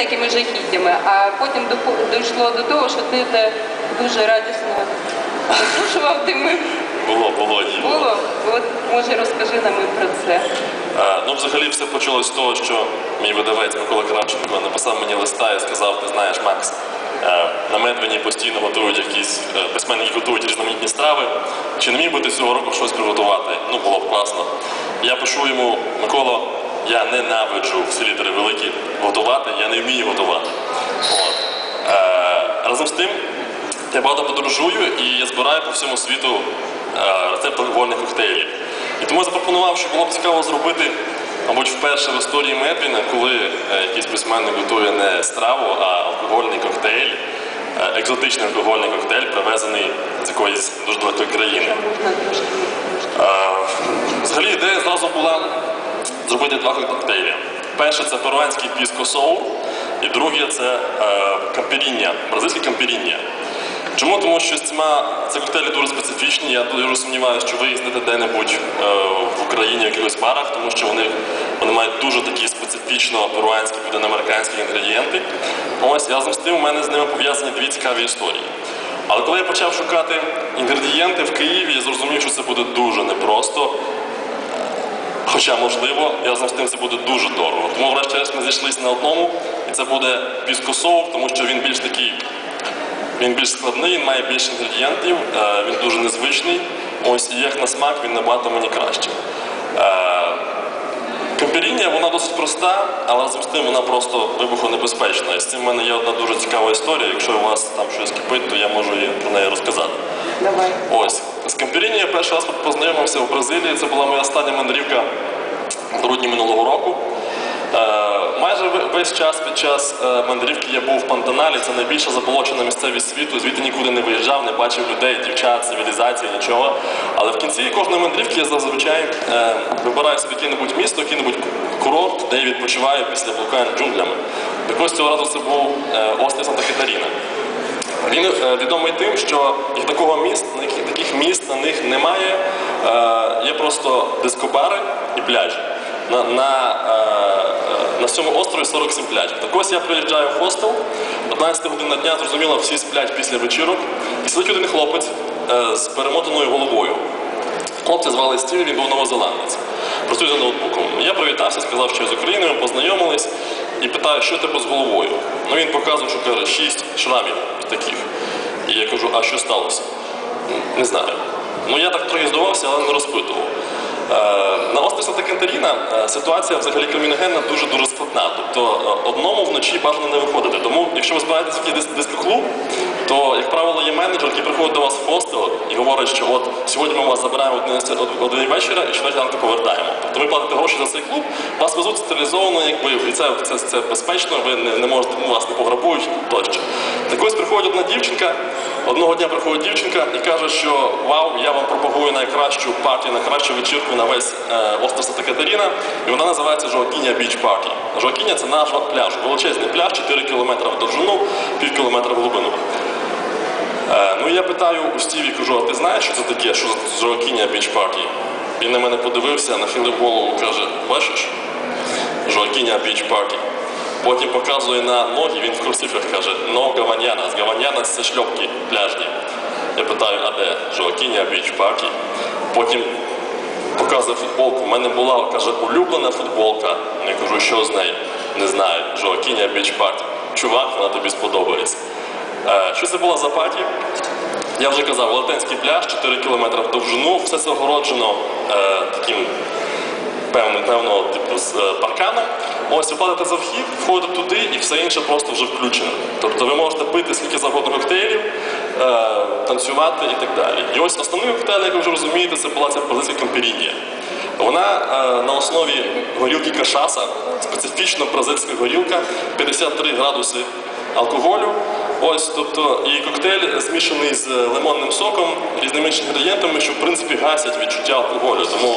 всякими жахіттями. А потім дійшло до того, що ти те дуже радісно послушував тими. Було, було ні. Було. От може розкажи нам і про це. Е, Ну, взагалі, все почалось з того, що мій видавець Микола Кравченко написав мені листа і сказав: ти знаєш, Макс, е, на Медвені постійно готують якісь е, письменники готують різноманітні страви. Чи не міг би ти цього року щось приготувати? Ну, було б класно. Я пишу йому, Микола, я ненавиджу всі літери великі готувати, я не вмію готувати. От. Е, Разом з тим, я багато подорожую і я збираю по всьому світу е, рецепти алкогольних коктейлів. І тому я запропонував, що було б цікаво зробити, мабуть, вперше в історії Медвіна, коли е, якийсь письменник готує не страву, а алкогольний коктейль, е, екзотичний алкогольний коктейль, привезений з якоїсь дуже далекої країни. Е, Взагалі ідея зразу була зробити два коктейлі. Перше це перуанський піско соур, і друге це е, кампіріння, бразильське кампіріння. Чому? Тому що ці коктейлі дуже специфічні. Я дуже сумніваюся, що ви їздите де-небудь е, в Україні в якихось барах, тому що вони, вони мають дуже такі специфічно перуанські південноамериканські інгредієнти. Ось разом з тим у мене з ними пов'язані дві цікаві історії. Але коли я почав шукати інгредієнти в Києві, я зрозумів, що це буде дуже непросто. Хоча, можливо, я з тим це буде дуже дорого. Тому, врешті-решт, ми зійшлися на одному, і це буде піскосоук, тому що він більш такий, він більш складний, він має більше інгредієнтів, е, він дуже незвичний. Ось і як на смак він набагато мені краще. Е, вона досить проста, але з тим вона просто вибухонебезпечна. І з цим в мене є одна дуже цікава історія. Якщо у вас там щось кипить, то я можу її про неї розказати. Давай. Ось з Кампіріні я перший раз познайомився в Бразилії. Це була моя остання мандрівка в грудні минулого року. Е, майже весь час під час е, мандрівки я був в Пантаналі. Це найбільша заболочена місцевість світу. Звідти нікуди не виїжджав, не бачив людей, дівчат, цивілізації, нічого. Але в кінці кожної мандрівки я зазвичай е, вибираю собі яке-небудь місто, який-небудь курорт, де я відпочиваю після блукань джунглями. Так ось цього разу це був острів Санта-Катаріна. Він е, відомий тим, що їх такого міст, таких міст на них немає. Є просто дискобари і пляжі. На, на, цьому острові 47 пляжів. Так ось я приїжджаю в хостел, 15 година дня, зрозуміло, всі сплять після вечірок. І сидить один хлопець е, з перемотаною головою. Хлопця звали Стів, він був новозеландець. Працює за ноутбуком. Я привітався, сказав, що я з Україною, познайомились і питаю, що тебе з головою. Ну він показує, що каже, шість шрамів таких. І я кажу, а що сталося? Не знаю. Ну я так трохи здавався, але не розпитував. Е, На Санта-Кантаріна е, ситуація взагалі криміногенна дуже-дуже складна. Тобто е, одному вночі бажано не виходити. Тому, якщо ви збираєтесь в якийсь дис- дискоклуб, то, як правило, є менеджер, який приходить до вас в хостел і говорить, що от сьогодні ми вас забираємо о 11 вечора і четвертій ранку повертаємо. Тобто ви платите гроші за цей клуб, вас везуть стерилізовано, якби і це, це, це безпечно, ви не, не можете, ну, вас не пограбують тощо. Так ось приходить одна дівчинка, одного дня приходить дівчинка і каже, що вау, я вам пропагую найкращу партію, найкращу вечірку на весь е, остров Санта-Катаріна, і вона називається Жоакіня Біч Парті. Жоакіня це назва пляжу, величезний пляж, 4 кілометри в довжину, пів кілометра в глибину. Е, ну я питаю у Стіві, кажу, а ти знаєш, що це таке, що з Жоакіня Біч Парті? Він на мене подивився, нахилив голову, каже, бачиш, Жоакіня Біч Парті. Потім показує на ноги, він в курсивках каже, но гаваньянас. Гаваньянас це шльопки пляжні. Я питаю, а де Жоакіня Біч Парті? Потім показує футболку. У мене була, каже, улюблена футболка. Я кажу, що з нею? Не знаю. Жоакіня Біч Парті. Чувак, вона тобі сподобається. Е, Що це була за паті? Я вже казав, Велетенський пляж, 4 кілометри в довжину, все це огороджено е, таким певним, певного типу з е, парканом. Ось ви платите за вхід, входите туди і все інше просто вже включено. Тобто ви можете пити скільки завгодно коктейлів, танцювати і так далі. І ось основний коктейль, як ви вже розумієте, це була ця позиція кампіріння. Вона на основі горілки кашаса, специфічно бразильська горілка, 53 градуси алкоголю. Ось, тобто, і коктейль змішаний з лимонним соком, різними інгредієнтами, що в принципі гасять відчуття алкоголю. Тому